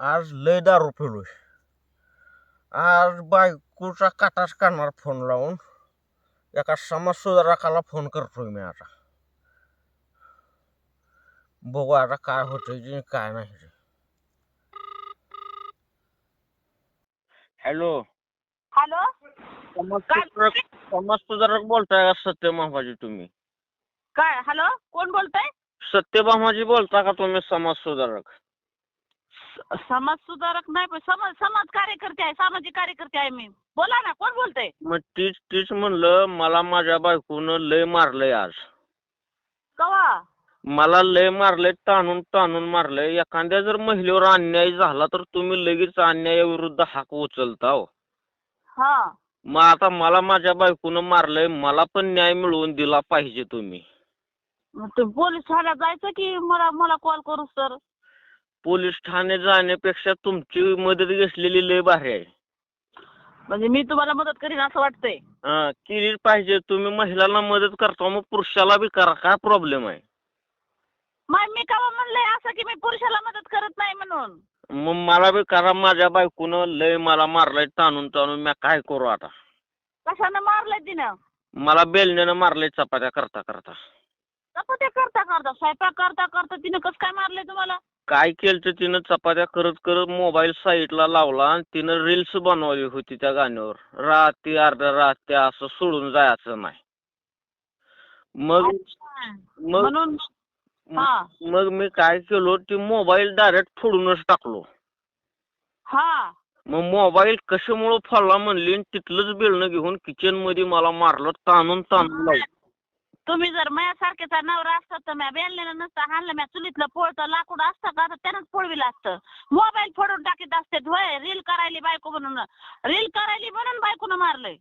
आज लय दारू पिलोय. आज बायकोचा काटाच काढणार फ़ोन लावून. एका समाज सुधारकाला फ़ोन करतोय मी आता. बघू आता काय होतंय काय नाही. हॅलो हॅलो समाज काय? सुधारक समाज सुधारक बोलताय का सत्यभामाजी तुम्ही? काय? हॅलो कोण बोलतंय? सत्यभामाजी बोलता का तुम्ही समाज सुधारक स- समाज सुधारक नाही पण समाज समाज कार्यकर्ते आहे सामाजिक कार्यकर्ते आहे मी. बोला ना कोण बोलतंय? मग तीच तीच म्हणलं मला माझ्या बायकोनं लय मारलंय आज. कवा? मला लय मारलंय ताणून ताणून मारलंय. एखाद्या जर महिलेवर अन्याय झाला तर तुम्ही लगेच अन्यायाविरुद्ध हाक उचलता हो. हा. मग आता मला माझ्या बायकोनं मारलंय मला पण न्याय मिळवून दिला पाहिजे तुम्ही. मग तुम्ही पोलीस ठाण्यात जायचं की मला मला कॉल करू सर? पोलीस ठाणे जाण्यापेक्षा तुमची मदत घेतलेली लय भारी आहे. म्हणजे मी तुम्हाला मदत करीन असं वाटतंय? हा, केली पाहिजे. तुम्ही महिलांना मदत करता मग पुरुषाला बी करा. काय प्रॉब्लेम आहे? मग मी कवा म्हणलंय असं की मी पुरुषाला मदत करत नाही म्हणून. मग मला बी करा. माझ्या बायकोनं लय मला मारलंय ताणून ताणून. मी काय करू आता? कशानं मारलंय तिनं? मला बेलण्यानं मारलंय चपात्या करता करता. चपात्या करता करता. स्वयंपाक करता करता तिनं कसं काय मारलंय तुम्हाला? काय केलं तर तिनं चपात्या करत करत मोबाईल साईडला लावला आणि तिनं रील्स बनवली होती त्या गाण्यावर राती अर्ध्या रात्या असं सोडून जायचं नाही. मग मग म्हणून हा. मग मी काय केलो ते मोबाईल डायरेक्ट फोडूनच टाकलो. हा. मग मोबाईल कशामुळं फोडला म्हणली आणि तिथलंच बेलणं घेऊन किचनमध्ये मला मारलं ताणून ताणून लावलं. तुम्ही जर माझ्यासारखेचा नवरा असता तर म्या बेललेलं नसतं हाणलं म्या चुलीतलं पोळतं लाकूड असतं का? तर त्यानंच पोळविलं असतं मोबाईल फोडून टाकीत असते होय रील करायली बायको म्हणून. रील करायली म्हणून बायकोनं मारलंय.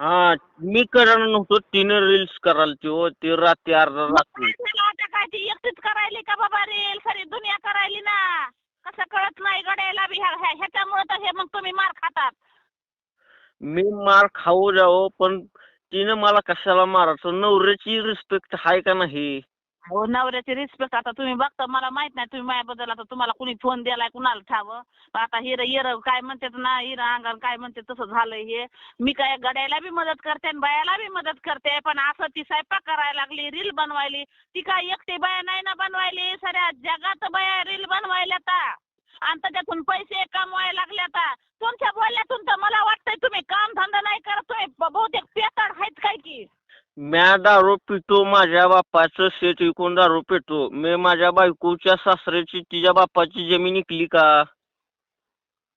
हा मी करायला नव्हतो तिने रील्स करायला ती हो ती रात्री अर्धा रात्री. आता काय ती एकटीच करायली का बाबा रील सारी दुनिया करायली ना. कसं कळत नाही गड्याला बी ह्या- ह्या- ह्याच्यामुळे तर हे मग तुम्ही मार खातात. मी मार खाऊ जावं पण तिनं मला कशाला मारायचं नवऱ्याची रिस्पेक्ट आहे का नाही? हो नवऱ्याची रिस्पेक्ट आता तुम्ही बघता मला माहीत नाही तुम्ही माझ्याबद्दल आता तुम्हाला कुणी फोन दिलाय कुणाला ठावं? आता हिर हिर काय म्हणतात ना हिर अंगण काय म्हणते तसं झालंय हे. मी काय गड्याला बी मदत करते आणि बायाला बी मदत करते पण असं ती स्वयंपाक करायला लागली रील बनवायली. ती काय एकटी बाया नाही ना बनवायली? साऱ्या जगात बाया रील बनवायला आता आणि त्याच्यातून पैसे कमवायला लागले आता तुमच्या बोलण्यातून तर मला वाटतंय तुम्ही काम धंदा नाही करतोय ब- बहुतेक पेताड आहेत काय की म्या दारू पितो माझ्या बापाचं शेत विकून दारू पितो. मी माझ्या बायकोच्या सासऱ्याची तिच्या बापाची जमीन विकली का?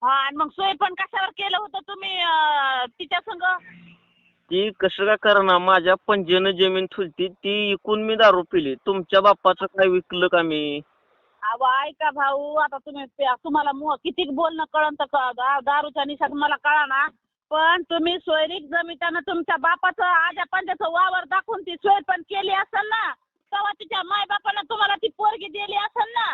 हा आणि मग सोय पण कशावर केलं होतं तुम्ही अं, तिच्या संग? ती कसं काय करणार? माझ्या पंजेनं जमीन ठुलती ती विकून मी दारू पिली. तुमच्या बापाचं काय विकलं का मी? अहो ऐका भाऊ आता तुम्ही ते- तुम्हाला मो- किती बोलणं कळन तर क- दा- दारूच्या निशात मला कळा ना. पण तुम्ही सोयरीक जमितानं तुमच्या बापाचं आजा पंजाचं वावर दाखवून ती सोय पण केली असेल ना तेव्हा तिच्या माय बापानं तुम्हाला ती पोरगी दिली असेल ना?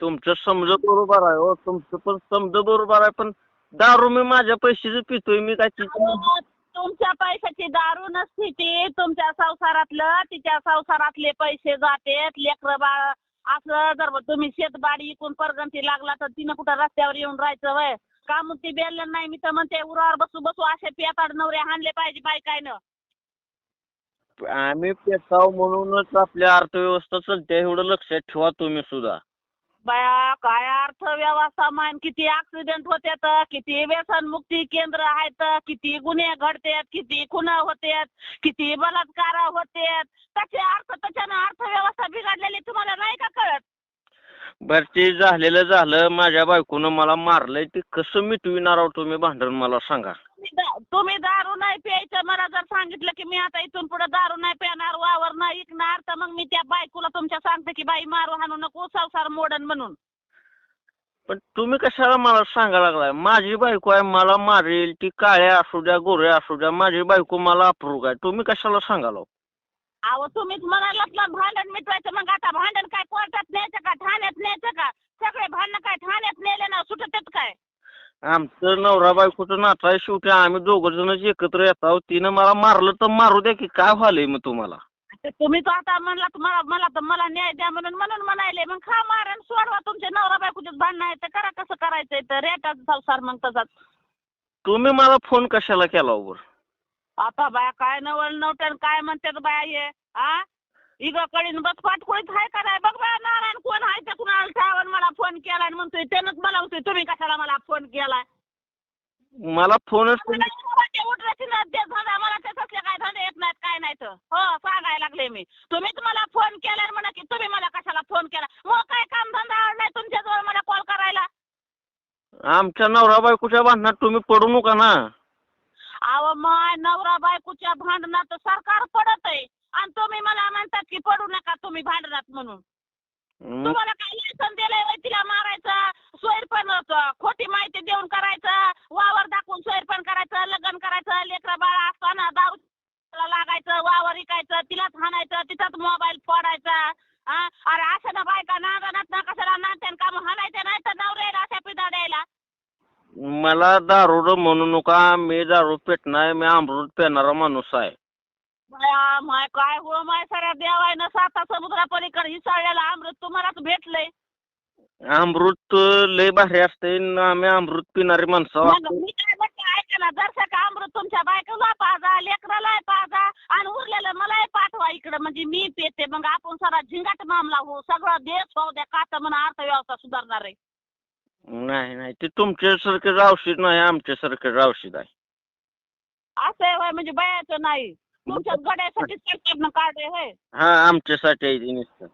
तुमचं समज बरोबर आहे हो तुमचं पण समज बरोबर आहे पण दारू मी माझ्या पैशाचं पितोय मी काय तिच्या अहो, तुमच्या पैशाची दारू नसती ती तुमच्या संसारातलं तिच्या संसारातले पैसे जातेत लेकरं बाळ असं जर तुम्ही शेतबाडी इकून परगंती लागला तर तिनं कुठं रस्त्यावर येऊन राहायचं वय? का मग ती बेलन नाही मी तर म्हणते उरावर बसू बसू असे पेताड नवरे हाणले पाहिजे बायकायनं. आम्ही पेटाव म्हणूनच आपल्या अर्थव्यवस्था चालते एवढं लक्षात ठेवा तुम्ही सुद्धा. बाया काय अर्थव्यवस्था मान किती ऍक्सिडेंट होतात किती व्यसनमुक्ती केंद्र आहेत किती गुन्हे घडतात किती खुन होतात किती बलात्कार होतात. त्याचे अर्थ त्याच्यानं अर्थव्यवस्था बिघडलेली तुम्हाला नाही का कळत? बर ते झालेलं झालं माझ्या बायकोनं मला मारलंय ते कसं मिटविणार आहो तुम्ही भांडण मला सांगा. तुम्ही दा- तुम्ही दारू नाही प्यायचं मला जर सांगितलं की मी आता इथून पुढे दारू नाही पिणार वावर नाही विकणार तर मग मी त्या बायकोला तुमच्या सांगते की बाई मारू हाणू नको संसार मोडन म्हणून. पण तुम्ही कशाला मला सांगा लागलाय? माझी बायको आहे मला मारेल ती काळ्या असू द्या गोऱ्या असू द्या माझी बायको मला अप्रूग आहे. तुम्ही कशाला सांगालो अहो तुम्हीच म्हणालात ना भांडण मिटवायचं मग आता भांडण काय कोर्टात न्यायचं का ठाण्यात न्यायचं का? सगळे भांडणं काय ठाण्यात नेले ना सुटतात काय? आमचं नवरा बायकोचं नातं आहे शेवटी आम्ही दोघं जणच एकत्र येत आहोत. तिनं मला मारलं तर मारू द्या की काय व्हायलंय मग तुम्हाला? तुम्ही तर आता म्हणला तुम्हाला मला तर मला न्याय द्या म्हणून म्हणून म्हणायले. मग खा मारण सोडवा तुमचे नवरा बायकोचे भांडणं आहे तर करा कसं करायचंय तर रेटाच संसार मग तसाच तुम्ही मला फोन कशाला केला वर आता बाया काय नवल नवटन काय म्हणतात बाया हे? आ? इगं कडीन बस पाठकुळीत आहे का नाही? बघ बाया नारायण कोण आहे ते कुणाला ठावन मला फोन केला आणि म्हणतोय त्यानंच मला म्हणतोय तुम्ही कशाला मला फोन केलाय? मला फोनच मला ते उठवायची ना ते धंदा मला ते तसले काय धंदे येत नाहीत काय नाहीत. हो सांगायला लागले मी. तुम्हीच मला फोन केला म्हणा की तुम्ही मला कशाला फोन केला? मग काय काम धंदा नाही तुमच्याजवळ मला कॉल करायला? आमच्या नवरा बायकोच्या भांडणात तुम्ही पडू नका ना. अहो माय नवरा बायकोच्या भांडणात सरकार पडत आहे आणि तुम्ही मला म्हणतात की पडू नका तुम्ही भांडणात म्हणून. तुम्हाला काय लायसन दिलंय तिला मारायचं सोयरपण होतं, खोटी माहिती देऊन करायचं वावर दाखवून सोयरपण करायचं लग्न करायचं लेकरा बाळा असताना दारू लागायचं वावर विकायचं तिलाच हाणायचं तिचाच मोबाईल फोडायचा हा? अरे असं ना बायका नांगणात ना कशाला नात्यान काम हाणायचं नाही तर नवऱ्याला अशा पिदा द्यायला मला दारू म्हणू नका मी दारू पेटणार मी अमृत पेणारा माणूस आहे. माया माय काय हो माय सगळ्या देवायनं साता समुद्रापलीकडे हिसाळलेलं अमृत तुम्हालाच भेटलंय. अमृत लय भारी असते आम्ही अमृत पिणारी माणसं मग आहोत. मी काय म्हणते ऐका ना जर का अमृत तुमच्या बायकोला पाजा लेकराला पाजा आणि उरलेलं मलाही पाठवा इकडं. म्हणजे मी पेते मग आपण सारा झिंगाट मामला हो सगळं देश होऊ द्या का तर म्हणा अर्थव्यवस्था सुधारणार आहे. नाही नाही. ते तुमच्यासारखंच औषध नाही आमच्यासारखंच औषध आहे. असं आहे होय म्हणजे बायाचं नाही. तुमच्या गड्यासाठी सरकारनं काढले होय. हा आमच्यासाठी आहे ते नुसतं.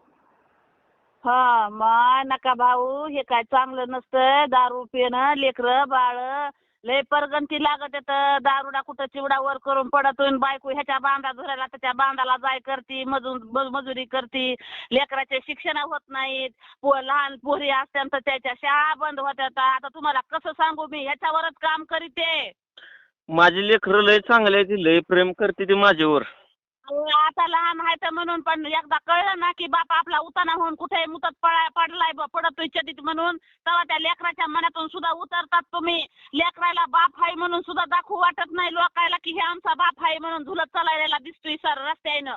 हा मग नका भाऊ हे काय चांगलं नसतं. दारू पिणं लेकरं बाळ लय परगंती लागत तर दारुडा कुठं चिवडा वर करून पडतोय आणि बायको ह्याच्या बांधा धरायला त्याच्या बांधाला जाय करती मजूर मजुरी करती लेकराचे शिक्षण होत नाहीत पो लहान पोरी असत्या तर त्याच्या शाळा बंद होत्या आता तुम्हाला कसं सांगू मी? ह्याच्यावरच काम करीते. माझी लेकरं लय चांगले ती लय प्रेम करते ती माझ्यावर. आता लहान आहे तर म्हणून पण एकदा कळलं ना की बाप आपला उताना होऊन कुठे मुतत पडाय पडलाय ब- पडतोय चटीत म्हणून. तेव्हा त्या लेकराच्या मनातून सुद्धा उतरतात तुम्ही. लेकराला बाप आहे म्हणून सुद्धा दाखवू वाटत नाही लोकायला की हे आमचा बाप आहे म्हणून झुलत चालायला दिसतोय सर रस्त्यानं.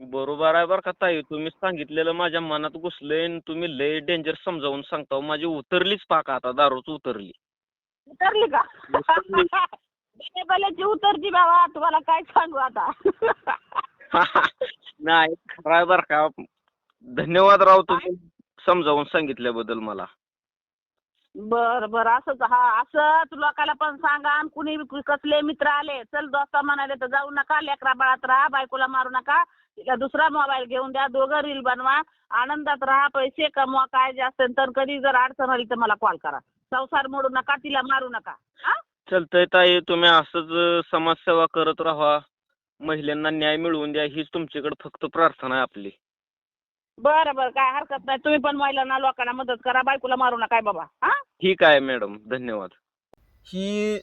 बरोबर आहे बरं का ताई. तुम्ही सांगितलेलं माझ्या मनात घुसलंय तुम्ही लय डेंजर समजावून सांगता. माझी उतरलीच पाका आता दारूच उतरली. उतरली का. भले उतरती बाबा तुम्हाला काय सांगू आता? नाही खरं आहे बरं का. धन्यवाद राव तुम्ही समजावून सांगितल्याबद्दल मला. बर बर असंच हा असंच लोकाला पण सांगा आणि कुणी कसले मित्र आले चल दोस्ता म्हणाले तर जाऊ नका लेकरा बाळात राहा बायकोला मारू नका तिला दुसरा मोबाईल घेऊन द्या दोघं रील बनवा आनंदात राहा पैसे कमवा काय जे असेल तर कधी जर अडचण आली तर मला कॉल करा. संसार मोडू नका तिला मारू नका हा? चलतंय ताई तुम्ही असंच समाजसेवा करत राहा. महिलांना न्याय मिळवून द्या हीच तुमच्याकडे फक्त प्रार्थना आहे आपली. बरं बरं काय हरकत नाही. तुम्ही पण महिलांना लोकांना मदत करा. बायकोला मारू नका बाबा. हा? ठीक आहे मॅडम. धन्यवाद. ही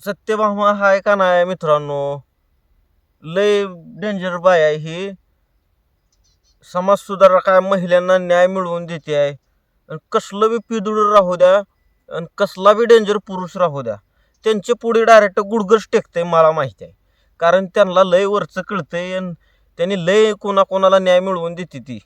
सत्यभामा हाय का नाही मित्रांनो? लय डेंजर बाय आहे ही. समाज सुधारक आहे महिलांना न्याय मिळवून देते आहे. आणि कसलं बी पिदुड राहू द्या आणि कसला बी डेंजर पुरुष राहू द्या. त्यांचे पुढे डायरेक्ट गुडगस टेकतंय मला माहिती आहे. कारण त्यांना लय वरचं कळतंय आणि त्यांनी लय कोणाकोणाला न्याय मिळवून देते ती.